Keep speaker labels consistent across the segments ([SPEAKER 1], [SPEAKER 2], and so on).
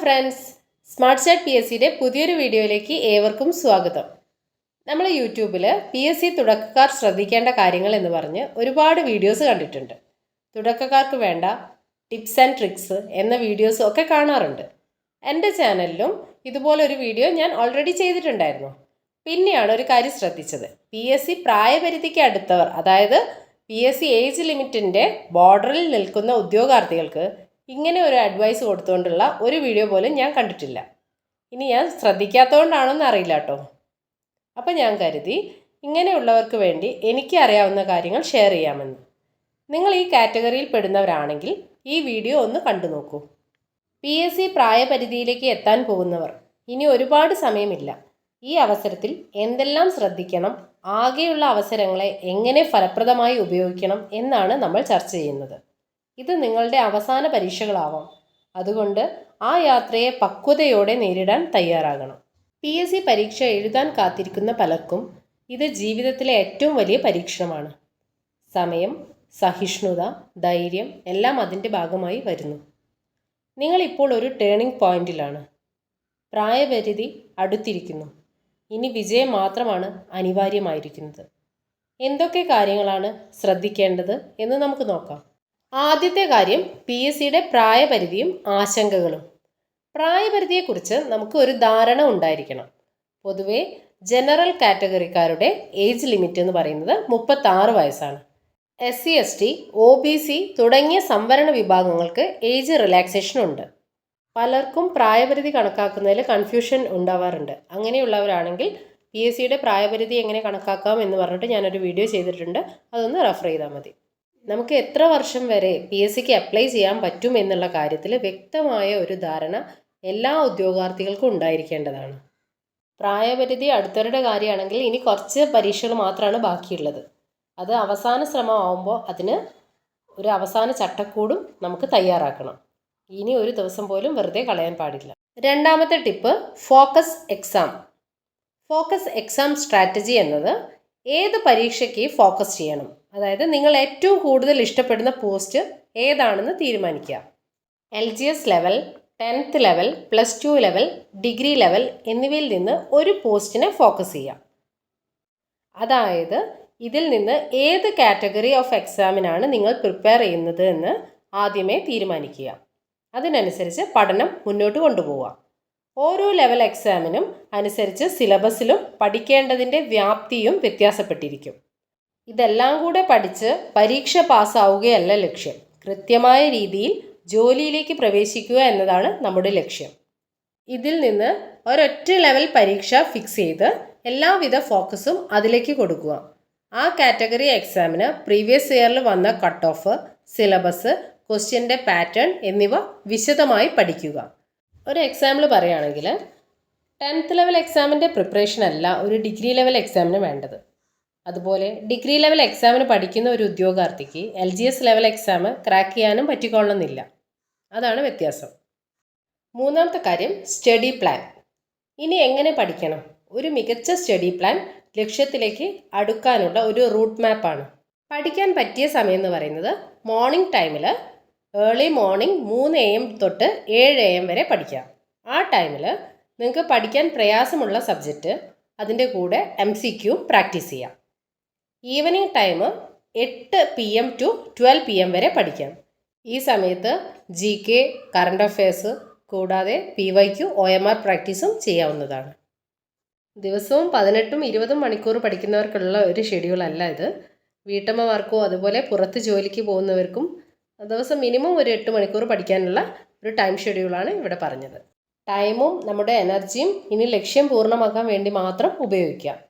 [SPEAKER 1] Friends smart chat P S സിയുടെ പുതിയൊരു വീഡിയോയിലേക്ക് ഏവർക്കും സ്വാഗതം. നമ്മൾ യൂട്യൂബിൽ പി എസ് സി തുടക്കക്കാർ ശ്രദ്ധിക്കേണ്ട കാര്യങ്ങൾ എന്ന് പറഞ്ഞ് ഒരുപാട് വീഡിയോസ് കണ്ടിട്ടുണ്ട്. തുടക്കക്കാർക്ക് വേണ്ട ടിപ്സ് ആൻഡ് ട്രിക്സ് എന്ന വീഡിയോസ് ഒക്കെ കാണാറുണ്ട്. എന്റെ ചാനലിലും ഇതുപോലൊരു വീഡിയോ ഞാൻ ഓൾറെഡി ചെയ്തിട്ടുണ്ടായിരുന്നു. പിന്നെയാണ് ഒരു കാര്യം ശ്രദ്ധിച്ചത്. പി എസ് സി പ്രായപരിധിക്ക് അടുത്തവർ അതായത് പി എസ് സി ഏജ് ലിമിറ്റിന്റെ ബോർഡറിൽ നിൽക്കുന്ന ഉദ്യോഗാർത്ഥികൾക്ക് ഇങ്ങനെ ഒരു അഡ്വൈസ് കൊടുത്തുകൊണ്ടുള്ള ഒരു വീഡിയോ പോലും ഞാൻ കണ്ടിട്ടില്ല. ഇനി ഞാൻ ശ്രദ്ധിക്കാത്തതുകൊണ്ടാണോന്ന് അറിയില്ല കേട്ടോ അപ്പോൾ ഞാൻ കരുതി ഇങ്ങനെയുള്ളവർക്ക് വേണ്ടി എനിക്ക് അറിയാവുന്ന കാര്യങ്ങൾ ഷെയർ ചെയ്യാമെന്ന്. നിങ്ങൾ ഈ കാറ്റഗറിയിൽ പെടുന്നവരാണെങ്കിൽ ഈ വീഡിയോ ഒന്ന് കണ്ടു നോക്കൂ. പി എസ് സി പ്രായപരിധിയിലേക്ക് എത്താൻ പോകുന്നവർ ഇനി ഒരുപാട് സമയമില്ല. ഈ അവസരത്തിൽ എന്തെല്ലാം ശ്രദ്ധിക്കണം ആകെയുള്ള അവസരങ്ങളെ എങ്ങനെ ഫലപ്രദമായി ഉപയോഗിക്കണം എന്നാണ് നമ്മൾ ചർച്ച ചെയ്യുന്നത്. ഇത് നിങ്ങളുടെ അവസാന പരീക്ഷകളാവാം. അതുകൊണ്ട് ആ യാത്രയെ പക്വതയോടെ നേരിടാൻ തയ്യാറാകണം. പി എസ് സി പരീക്ഷ എഴുതാൻ കാത്തിരിക്കുന്ന പലർക്കും ഇത് ജീവിതത്തിലെ ഏറ്റവും വലിയ പരീക്ഷണമാണ്. സമയം സഹിഷ്ണുത ധൈര്യം എല്ലാം അതിന്റെ ഭാഗമായി വരുന്നു. നിങ്ങളിപ്പോൾ ഒരു ടേണിംഗ് പോയിന്റിലാണ്. പ്രായപരിധി അടുത്തിരിക്കുന്നു. ഇനി വിജയം മാത്രമാണ് അനിവാര്യമായിരിക്കുന്നത്. എന്തൊക്കെ കാര്യങ്ങളാണ് ശ്രദ്ധിക്കേണ്ടത് എന്ന് നമുക്ക് നോക്കാം. ആദ്യത്തെ കാര്യം പി എസ് സിയുടെ പ്രായപരിധിയും ആശങ്കകളും. പ്രായപരിധിയെക്കുറിച്ച് നമുക്ക് ഒരു ധാരണ ഉണ്ടായിരിക്കണം. പൊതുവെ ജനറൽ കാറ്റഗറിക്കാരുടെ ഏജ് ലിമിറ്റ് എന്ന് പറയുന്നത് മുപ്പത്താറ് വയസ്സാണ്. S C S T O B C തുടങ്ങിയ സംവരണ വിഭാഗങ്ങൾക്ക് ഏജ് റിലാക്സേഷൻ ഉണ്ട്. പലർക്കും പ്രായപരിധി കണക്കാക്കുന്നതിൽ കൺഫ്യൂഷൻ ഉണ്ടാവാറുണ്ട്. അങ്ങനെയുള്ളവരാണെങ്കിൽ പി എസ് സിയുടെ പ്രായപരിധി എങ്ങനെ കണക്കാക്കാം എന്ന് പറഞ്ഞിട്ട് ഞാനൊരു വീഡിയോ ചെയ്തിട്ടുണ്ട്. അതൊന്ന് റെഫർ ചെയ്താൽ മതി. നമുക്ക് എത്ര വർഷം വരെ പി എസ് സിക്ക് അപ്ലൈ ചെയ്യാൻ പറ്റും എന്നുള്ള കാര്യത്തിൽ വ്യക്തമായ ഒരു ധാരണ എല്ലാ ഉദ്യോഗാർത്ഥികൾക്കും ഉണ്ടായിരിക്കേണ്ടതാണ്. പ്രായപരിധി അടുത്തവരുടെ കാര്യമാണെങ്കിൽ ഇനി കുറച്ച് പരീക്ഷകൾ മാത്രമാണ് ബാക്കിയുള്ളത്. അത് അവസാന ശ്രമമാവുമ്പോൾ അതിന് ഒരു അവസാന ചട്ടക്കൂടും നമുക്ക് തയ്യാറാക്കണം. ഇനി ഒരു ദിവസം പോലും വെറുതെ കളയാൻ പാടില്ല. രണ്ടാമത്തെ tip focus exam focus exam strategy എന്നത് ഏത് പരീക്ഷയ്ക്ക് ഫോക്കസ് ചെയ്യണം? അതായത് നിങ്ങൾ ഏറ്റവും കൂടുതൽ ഇഷ്ടപ്പെടുന്ന പോസ്റ്റ് ഏതാണെന്ന് തീരുമാനിക്കുക. L G S level tenth level plus two level degree level എന്നിവയിൽ നിന്ന് ഒരു പോസ്റ്റിനെ ഫോക്കസ് ചെയ്യാം അതായത് ഇതിൽ നിന്ന് ഏത് കാറ്റഗറി ഓഫ് എക്സാമിനാണ് നിങ്ങൾ പ്രിപ്പയർ ചെയ്യുന്നത് എന്ന് ആദ്യമേ തീരുമാനിക്കുക. അതിനനുസരിച്ച് പഠനം മുന്നോട്ട് കൊണ്ടുപോവുക. ഓരോ ലെവൽ എക്സാമിനും അനുസരിച്ച് സിലബസിലും പഠിക്കേണ്ടതിന്റെ വ്യാപ്തിയും വ്യത്യാസപ്പെട്ടിരിക്കും. ഇതെല്ലാം കൂടെ പഠിച്ച് പരീക്ഷ പാസ്സാവുകയല്ല ലക്ഷ്യം. കൃത്യമായ രീതിയിൽ ജോലിയിലേക്ക് പ്രവേശിക്കുക എന്നതാണ് നമ്മുടെ ലക്ഷ്യം. ഇതിൽ നിന്ന് ഒരൊറ്റ ലെവൽ പരീക്ഷ ഫിക്സ് ചെയ്ത് എല്ലാവിധ ഫോക്കസും അതിലേക്ക് കൊടുക്കുക. ആ കാറ്റഗറി എക്സാമിന് പ്രീവിയസ് ഇയറിൽ വന്ന കട്ട് ഓഫ് സിലബസ് ക്വസ്റ്റ്യന്റെ പാറ്റേൺ എന്നിവ വിശദമായി പഠിക്കുക. ഒരു എക്സാമ്പിൾ പറയുകയാണെങ്കിൽ ടെൻത്ത് ലെവൽ എക്സാമിന്റെ പ്രിപ്പറേഷൻ അല്ല ഒരു ഡിഗ്രി ലെവൽ എക്സാമിന് വേണ്ടത്. അതുപോലെ ഡിഗ്രി ലെവൽ എക്സാമിന് പഠിക്കുന്ന ഒരു ഉദ്യോഗാർത്ഥിക്ക് L G S level exam crack ചെയ്യാനും പറ്റിക്കൊള്ളുന്നില്ല. അതാണ് വ്യത്യാസം. മൂന്നാമത്തെ കാര്യം സ്റ്റഡി പ്ലാൻ. ഇനി എങ്ങനെ പഠിക്കണം? ഒരു മികച്ച സ്റ്റഡി പ്ലാൻ ലക്ഷ്യത്തിലേക്ക് അടുക്കാനുള്ള ഒരു റൂട്ട് മാപ്പാണ് പഠിക്കാൻ പറ്റിയ സമയം എന്ന് പറയുന്നത് മോർണിംഗ് ടൈമിൽ ഏർലി മോർണിംഗ് മൂന്ന് എ എം തൊട്ട് ഏഴ് എ എം വരെ പഠിക്കാം ആ ടൈമിൽ നിങ്ങൾക്ക് പഠിക്കാൻ പ്രയാസമുള്ള സബ്ജക്റ്റ് അതിന്റെ കൂടെ എം സി ക്യൂ പ്രാക്ടീസ് ചെയ്യാം. ഈവനിങ് ടൈം എട്ട് P M to twelve P M വരെ പഠിക്കാം. ഈ സമയത്ത് ജി കെ കറണ്ട് അഫയേഴ്സ് കൂടാതെ P Y Q O M R പ്രാക്ടീസും ചെയ്യാവുന്നതാണ്. ദിവസവും പതിനെട്ടും ഇരുപതും മണിക്കൂർ പഠിക്കുന്നവർക്കുള്ള ഒരു ഷെഡ്യൂൾ അല്ല ഇത്. വീട്ടമ്മമാർക്കോ അതുപോലെ പുറത്ത് ജോലിക്ക് പോകുന്നവർക്കും ദിവസം മിനിമം ഒരു എട്ട് മണിക്കൂർ പഠിക്കാനുള്ള ഒരു ടൈം ഷെഡ്യൂളാണ് ഇവിടെ പറഞ്ഞത്. ടൈമും നമ്മുടെ എനർജിയും ഇനി ലക്ഷ്യം പൂർണമാക്കാൻ വേണ്ടി മാത്രം ഉപയോഗിക്കാം.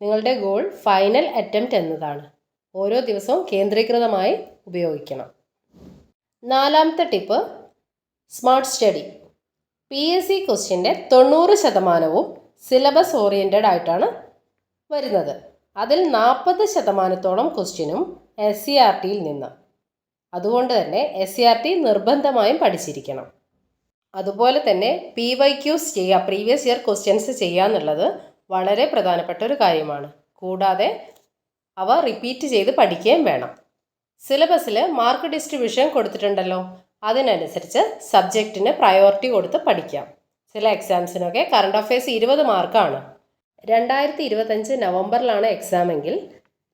[SPEAKER 1] നിങ്ങളുടെ ഗോൾ ഫൈനൽ അറ്റംപ്റ്റ് എന്നതാണ്. ഓരോ ദിവസവും കേന്ദ്രീകൃതമായി ഉപയോഗിക്കണം. നാലാമത്തെ tip smart study P S C ക്വസ്റ്റ്യന്റെ തൊണ്ണൂറ് ശതമാനവും സിലബസ് ഓറിയന്റഡ് ആയിട്ടാണ് വരുന്നത്. അതിൽ നാൽപ്പത് ശതമാനത്തോളം ക്വസ്റ്റ്യനും എസ് സി ആർ ടിയിൽ നിന്ന്. അതുകൊണ്ട് തന്നെ എസ് സി ആർ ടി നിർബന്ധമായും പഠിച്ചിരിക്കണം. അതുപോലെ തന്നെ പി വൈ ക്യൂസ് ചെയ്യുക പ്രീവിയസ് ഇയർ ക്വസ്റ്റ്യൻസ് ചെയ്യുക എന്നുള്ളത് വളരെ പ്രധാനപ്പെട്ട ഒരു കാര്യമാണ്. കൂടാതെ അവ റിപ്പീറ്റ് ചെയ്ത് പഠിക്കുകയും വേണം. സിലബസിൽ മാർക്ക് ഡിസ്ട്രിബ്യൂഷൻ കൊടുത്തിട്ടുണ്ടല്ലോ. അതിനനുസരിച്ച് സബ്ജക്റ്റിന് പ്രയോറിറ്റി കൊടുത്ത് പഠിക്കാം. ചില എക്സാംസിനൊക്കെ കറണ്ട് അഫയേഴ്സ് ഇരുപത് മാർക്കാണ് രണ്ടായിരത്തി ഇരുപത്തഞ്ച് നവംബറിലാണ് എക്സാമെങ്കിൽ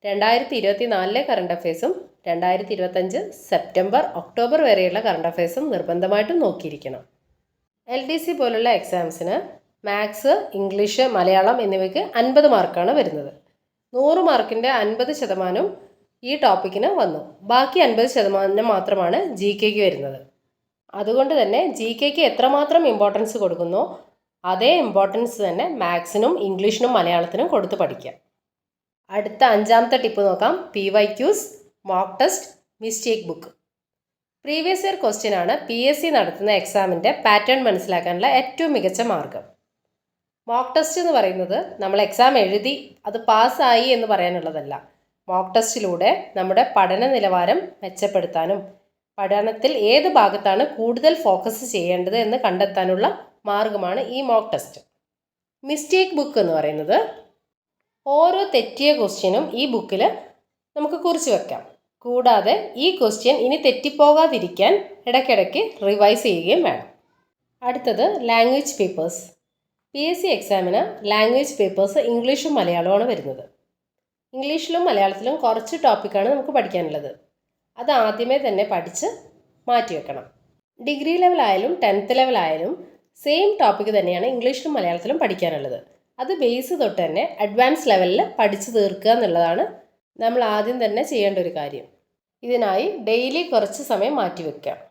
[SPEAKER 1] രണ്ടായിരത്തി ഇരുപത്തി നാലിലെ കറണ്ട് അഫയേഴ്സും രണ്ടായിരത്തി ഇരുപത്തഞ്ച് സെപ്റ്റംബർ ഒക്ടോബർ വരെയുള്ള കറണ്ട് അഫയേഴ്സും നിർബന്ധമായിട്ടും നോക്കിയിരിക്കണം. എൽ ഡി സി പോലുള്ള എക്സാംസിന് മാത്സ് ഇംഗ്ലീഷ് മലയാളം എന്നിവയ്ക്ക് അൻപത് മാർക്കാണ് വരുന്നത്. നൂറ് മാർക്കിന്റെ അൻപത് ശതമാനം ഈ ടോപ്പിക്കിന് വന്നു. ബാക്കി അൻപത് ശതമാനം മാത്രമാണ് ജി കെക്ക് വരുന്നത്. അതുകൊണ്ട് തന്നെ ജി കെക്ക് എത്രമാത്രം ഇമ്പോർട്ടൻസ് കൊടുക്കുന്നു അതേ ഇമ്പോർട്ടൻസ് തന്നെ മാത്സിനും ഇംഗ്ലീഷിനും മലയാളത്തിനും കൊടുത്ത് പഠിക്കാം. അടുത്ത അഞ്ചാമത്തെ ടിപ്പ് നോക്കാം. P Y Qs mock test mistake book previous year question ആണ് പി എസ് സി നടത്തുന്ന എക്സാമിന്റെ പാറ്റേൺ മനസ്സിലാക്കാനുള്ള ഏറ്റവും മികച്ച മാർഗം. മോക്ക് ടെസ്റ്റ് എന്ന് പറയുന്നത് നമ്മൾ എക്സാം എഴുതി അത് പാസ്സായി എന്ന് പറയാനുള്ളതല്ല. മോക്ക് ടെസ്റ്റിലൂടെ നമ്മുടെ പഠന നിലവാരം മെച്ചപ്പെടുത്താനും പഠനത്തിൽ ഏത് ഭാഗത്താണ് കൂടുതൽ ഫോക്കസ് ചെയ്യേണ്ടത് എന്ന് കണ്ടെത്താനുള്ള മാർഗമാണ് ഈ മോക്ക് ടെസ്റ്റ് മിസ്റ്റേക്ക് ബുക്ക് എന്ന് പറയുന്നത് ഓരോ തെറ്റിയ ക്വസ്റ്റ്യനും ഈ ബുക്കിൽ നമുക്ക് കുറിച്ച് വെക്കാം. കൂടാതെ ഈ ക്വസ്റ്റ്യൻ ഇനി തെറ്റിപ്പോകാതിരിക്കാൻ ഇടയ്ക്കിടയ്ക്ക് റിവൈസ് ചെയ്യുകയും വേണം. അടുത്തത് language papers P S C എക്സാമിന് ലാംഗ്വേജ് പേപ്പേഴ്സ് ഇംഗ്ലീഷും മലയാളവുമാണ് വരുന്നത്. ഇംഗ്ലീഷിലും മലയാളത്തിലും കുറച്ച് ടോപ്പിക്കാണ് നമുക്ക് പഠിക്കാനുള്ളത്. അത് ആദ്യമേ തന്നെ പഠിച്ച് മാറ്റി വെക്കണം. ഡിഗ്രി ലെവലായാലും ടെൻത്ത് ലെവലായാലും സെയിം ടോപ്പിക്ക് തന്നെയാണ് ഇംഗ്ലീഷിലും മലയാളത്തിലും പഠിക്കാനുള്ളത്. അത് ബേസ് തൊട്ട് തന്നെ അഡ്വാൻസ് ലെവലിൽ പഠിച്ചു തീർക്കുക എന്നുള്ളതാണ് നമ്മൾ ആദ്യം തന്നെ ചെയ്യേണ്ട ഒരു കാര്യം. ഇതിനായി ഡെയിലി കുറച്ച് സമയം മാറ്റി വെക്കുക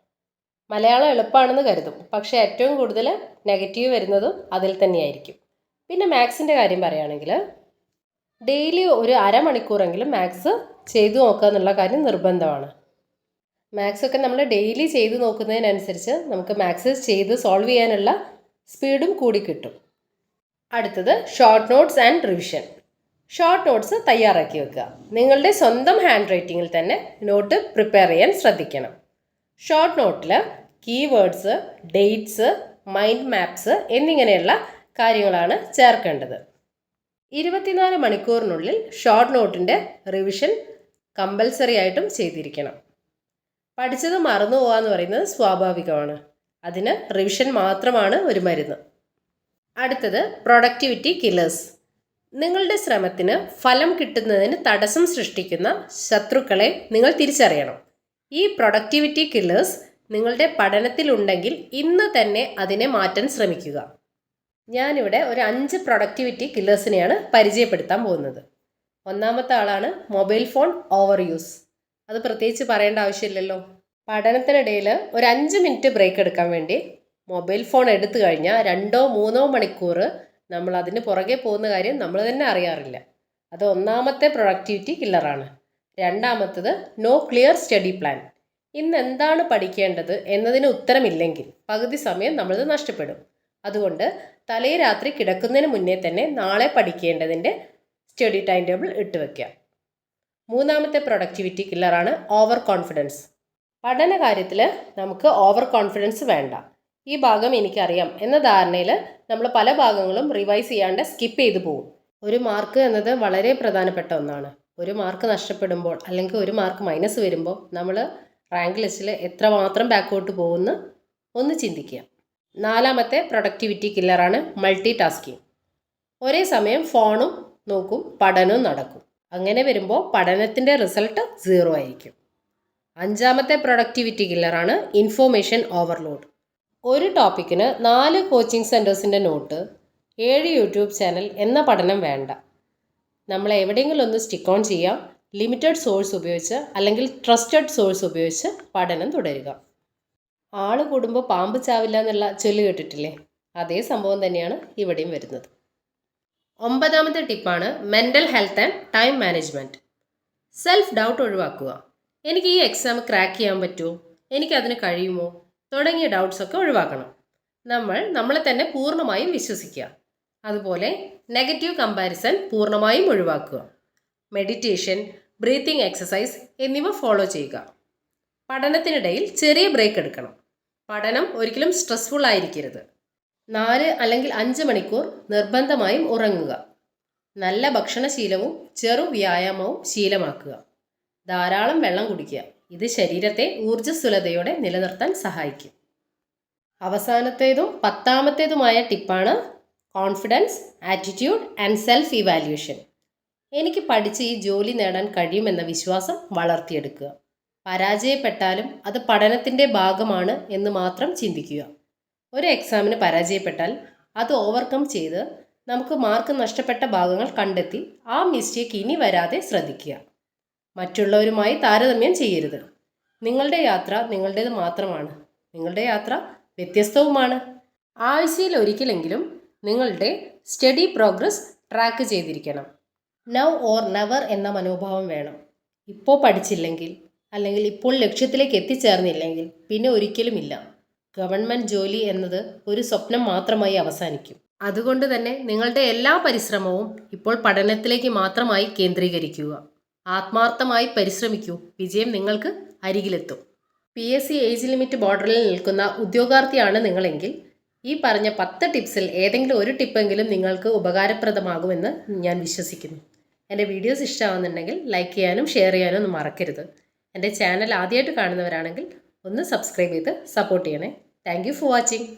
[SPEAKER 1] മലയാളം എളുപ്പമാണെന്ന് കരുതും. പക്ഷേ ഏറ്റവും കൂടുതൽ നെഗറ്റീവ് വരുന്നതും അതിൽ തന്നെയായിരിക്കും. പിന്നെ മാത്സിന്റെ കാര്യം പറയുകയാണെങ്കിൽ ഡെയിലി ഒരു അരമണിക്കൂറെങ്കിലും മാത്സ് ചെയ്തു നോക്കുക എന്നുള്ള കാര്യം നിർബന്ധമാണ്. മാത്സ് ഒക്കെ നമ്മൾ ഡെയിലി ചെയ്ത് നോക്കുന്നതിനനുസരിച്ച് നമുക്ക് മാത്സ് ചെയ്ത് സോൾവ് ചെയ്യാനുള്ള സ്പീഡും കൂടി കിട്ടും. അടുത്തത് short notes and revision short notes തയ്യാറാക്കി വെക്കുക. നിങ്ങളുടെ സ്വന്തം ഹാൻഡ് റൈറ്റിങ്ങിൽ തന്നെ നോട്ട് പ്രിപ്പയർ ചെയ്യാൻ ശ്രദ്ധിക്കണം. ഷോർട്ട് നോട്ടിൽ കീവേഡ്സ് ഡേറ്റ്സ് മൈൻഡ് മാപ്സ് എന്നിങ്ങനെയുള്ള കാര്യങ്ങളാണ് ചേർക്കേണ്ടത്. ഇരുപത്തിനാല് മണിക്കൂറിനുള്ളിൽ ഷോർട്ട് നോട്ടിന്റെ റിവിഷൻ കമ്പൽസറി ആയിട്ടും ചെയ്തിരിക്കണം. പഠിച്ചത് മറന്നു പോകാന്ന് പറയുന്നത് സ്വാഭാവികമാണ്. അതിന് റിവിഷൻ മാത്രമാണ് ഒരു മരുന്ന്. അടുത്തത് പ്രൊഡക്ടിവിറ്റി കില്ലേഴ്സ് നിങ്ങളുടെ ശ്രമത്തിന് ഫലം കിട്ടുന്നതിന് തടസ്സം സൃഷ്ടിക്കുന്ന ശത്രുക്കളെ നിങ്ങൾ തിരിച്ചറിയണം. ഈ പ്രൊഡക്ടിവിറ്റി കില്ലേഴ്സ് നിങ്ങളുടെ പഠനത്തിലുണ്ടെങ്കിൽ ഇന്ന് തന്നെ അതിനെ മാറ്റാൻ ശ്രമിക്കുക. ഞാനിവിടെ ഒരു അഞ്ച് പ്രൊഡക്ടിവിറ്റി കില്ലേഴ്സിനെയാണ് പരിചയപ്പെടുത്താൻ പോകുന്നത്. ഒന്നാമത്തെ ആളാണ് മൊബൈൽ ഫോൺ ഓവർ യൂസ് അത് പ്രത്യേകിച്ച് പറയേണ്ട ആവശ്യമില്ലല്ലോ. പഠനത്തിനിടയിൽ ഒരു അഞ്ച് മിനിറ്റ് ബ്രേക്ക് എടുക്കാൻ വേണ്ടി മൊബൈൽ ഫോൺ എടുത്തു കഴിഞ്ഞാൽ രണ്ടോ മൂന്നോ മണിക്കൂർ നമ്മൾ അതിന് പുറകെ പോകുന്ന കാര്യം നമ്മൾ തന്നെ അറിയാറില്ല. അത് ഒന്നാമത്തെ പ്രൊഡക്ടിവിറ്റി കില്ലറാണ് രണ്ടാമത്തത് നോ ക്ലിയർ സ്റ്റഡി പ്ലാൻ ഇന്ന് എന്താണ് പഠിക്കേണ്ടത് എന്നതിന് ഉത്തരമില്ലെങ്കിൽ പകുതി സമയം നമ്മളത് നഷ്ടപ്പെടും. അതുകൊണ്ട് തലേ രാത്രി കിടക്കുന്നതിന് മുന്നേ തന്നെ നാളെ പഠിക്കേണ്ടതിന്റെ സ്റ്റഡി ടൈം ടേബിൾ ഇട്ട് വയ്ക്കുക മൂന്നാമത്തെ പ്രൊഡക്ടിവിറ്റി കില്ലറാണ് ഓവർ കോൺഫിഡൻസ് പഠന കാര്യത്തിൽ നമുക്ക് ഓവർ കോൺഫിഡൻസ് വേണ്ട. ഈ ഭാഗം എനിക്കറിയാം എന്ന ധാരണയിൽ നമ്മൾ പല ഭാഗങ്ങളും റിവൈസ് ചെയ്യാണ്ട് സ്കിപ്പ് ചെയ്തു പോകും. ഒരു മാർക്ക് എന്നത് വളരെ പ്രധാനപ്പെട്ട ഒന്നാണ്. ഒരു മാർക്ക് നഷ്ടപ്പെടുമ്പോൾ അല്ലെങ്കിൽ ഒരു മാർക്ക് മൈനസ് വരുമ്പോൾ നമ്മൾ റാങ്ക് ലിസ്റ്റിൽ എത്രമാത്രം ബാക്കോട്ട് പോകുമെന്ന് ഒന്ന് ചിന്തിക്കുക. നാലാമത്തെ പ്രൊഡക്ടിവിറ്റി കില്ലറാണ് മൾട്ടി ടാസ്കിങ് ഒരേ സമയം ഫോണും നോക്കും പഠനവും നടക്കും. അങ്ങനെ വരുമ്പോൾ പഠനത്തിന്റെ റിസൾട്ട് സീറോ ആയിരിക്കും. അഞ്ചാമത്തെ പ്രൊഡക്ടിവിറ്റി കില്ലറാണ് ഇൻഫോർമേഷൻ ഓവർലോഡ് ഒരു ടോപ്പിക്കിന് നാല് കോച്ചിങ് സെന്റേഴ്സിന്റെ നോട്ട് ഏഴ് യൂട്യൂബ് ചാനൽ എന്ന പഠനം വേണ്ട. നമ്മൾ എവിടെയെങ്കിലും ഒന്ന് സ്റ്റിക്ക് ഓൺ ചെയ്യാം ലിമിറ്റഡ് സോഴ്സ് ഉപയോഗിച്ച് അല്ലെങ്കിൽ ട്രസ്റ്റഡ് സോഴ്സ് ഉപയോഗിച്ച് പഠനം തുടരുക. ആൾ കൂടുമ്പോൾ പാമ്പ് ചാവില്ല എന്നുള്ള ചൊല്ല് കേട്ടിട്ടില്ലേ? അതേ സംഭവം തന്നെയാണ് ഇവിടെയും വരുന്നത്. ഒമ്പതാമത്തെ ടിപ്പാണ് mental health and time management self doubt ഒഴിവാക്കുക. എനിക്ക് ഈ എക്സാം ക്രാക്ക് ചെയ്യാൻ പറ്റുമോ? എനിക്കതിന് കഴിയുമോ? തുടങ്ങിയ ഡൗട്ട്സൊക്കെ ഒഴിവാക്കണം. നമ്മൾ നമ്മളെ തന്നെ പൂർണമായും വിശ്വസിക്കുക. അതുപോലെ നെഗറ്റീവ് കമ്പാരിസൺ പൂർണമായും ഒഴിവാക്കുക. മെഡിറ്റേഷൻ ബ്രീത്തിങ് എക്സസൈസ് എന്നിവ ഫോളോ ചെയ്യുക. പഠനത്തിനിടയിൽ ചെറിയ ബ്രേക്ക് എടുക്കണം. പഠനം ഒരിക്കലും സ്ട്രെസ്ഫുൾ ആയിരിക്കരുത്. നാല് അല്ലെങ്കിൽ അഞ്ച് മണിക്കൂർ നിർബന്ധമായും ഉറങ്ങുക. നല്ല ഭക്ഷണശീലവും ചെറു വ്യായാമവും ശീലമാക്കുക. ധാരാളം വെള്ളം കുടിക്കുക. ഇത് ശരീരത്തെ ഊർജസ്വലതയോടെ നിലനിർത്താൻ സഹായിക്കും. അവസാനത്തേതും പത്താമത്തേതുമായ ടിപ്പാണ് confidence attitude and self evaluation എനിക്ക് പഠിച്ച് ഈ ജോലി നേടാൻ കഴിയുമെന്ന വിശ്വാസം വളർത്തിയെടുക്കുക. പരാജയപ്പെട്ടാലും അത് പഠനത്തിന്റെ ഭാഗമാണ് എന്ന് മാത്രം ചിന്തിക്കുക. ഒരു എക്സാമിന് പരാജയപ്പെട്ടാൽ അത് ഓവർകം ചെയ്ത് നമുക്ക് മാർക്ക് നഷ്ടപ്പെട്ട ഭാഗങ്ങൾ കണ്ടെത്തി ആ മിസ്റ്റേക്ക് ഇനി വരാതെ ശ്രദ്ധിക്കുക. മറ്റുള്ളവരുമായി താരതമ്യം ചെയ്യരുത്. നിങ്ങളുടെ യാത്ര നിങ്ങളുടേത് മാത്രമാണ്. നിങ്ങളുടെ യാത്ര വ്യത്യസ്തവുമാണ്. ആഴ്ചയിൽ ഒരിക്കലെങ്കിലും നിങ്ങളുടെ സ്റ്റഡി പ്രോഗ്രസ് ട്രാക്ക് ചെയ്തിരിക്കണം. നൗ ഓർ നെവർ എന്ന മനോഭാവം വേണം. ഇപ്പോൾ പഠിച്ചില്ലെങ്കിൽ അല്ലെങ്കിൽ ഇപ്പോൾ ലക്ഷ്യത്തിലേക്ക് എത്തിച്ചേർന്നില്ലെങ്കിൽ പിന്നെ ഒരിക്കലുമില്ല ഗവൺമെന്റ് ജോലി എന്നത് ഒരു സ്വപ്നം മാത്രമായി അവസാനിക്കും. അതുകൊണ്ട് തന്നെ നിങ്ങളുടെ എല്ലാ പരിശ്രമവും ഇപ്പോൾ പഠനത്തിലേക്ക് മാത്രമായി കേന്ദ്രീകരിക്കുക. ആത്മാർത്ഥമായി പരിശ്രമിക്കൂ. വിജയം നിങ്ങൾക്ക് അരികിലെത്തും. P S C age limit ബോർഡറിൽ നിൽക്കുന്ന ഉദ്യോഗാർത്ഥിയാണ് നിങ്ങളെങ്കിൽ ഈ പറഞ്ഞ പത്ത് ടിപ്സിൽ ഏതെങ്കിലും ഒരു ടിപ്പെങ്കിലും നിങ്ങൾക്ക് ഉപകാരപ്രദമാകുമെന്ന് ഞാൻ വിശ്വസിക്കുന്നു. എന്റെ വീഡിയോസ് ഇഷ്ടമാകുന്നുണ്ടെങ്കിൽ ലൈക്ക് ചെയ്യാനും ഷെയർ ചെയ്യാനും ഒന്നും മറക്കരുത്. എന്റെ ചാനൽ ആദ്യമായിട്ട് കാണുന്നവരാണെങ്കിൽ ഒന്ന് സബ്സ്ക്രൈബ് ചെയ്ത് സപ്പോർട്ട് ചെയ്യണേ. Thank for watching.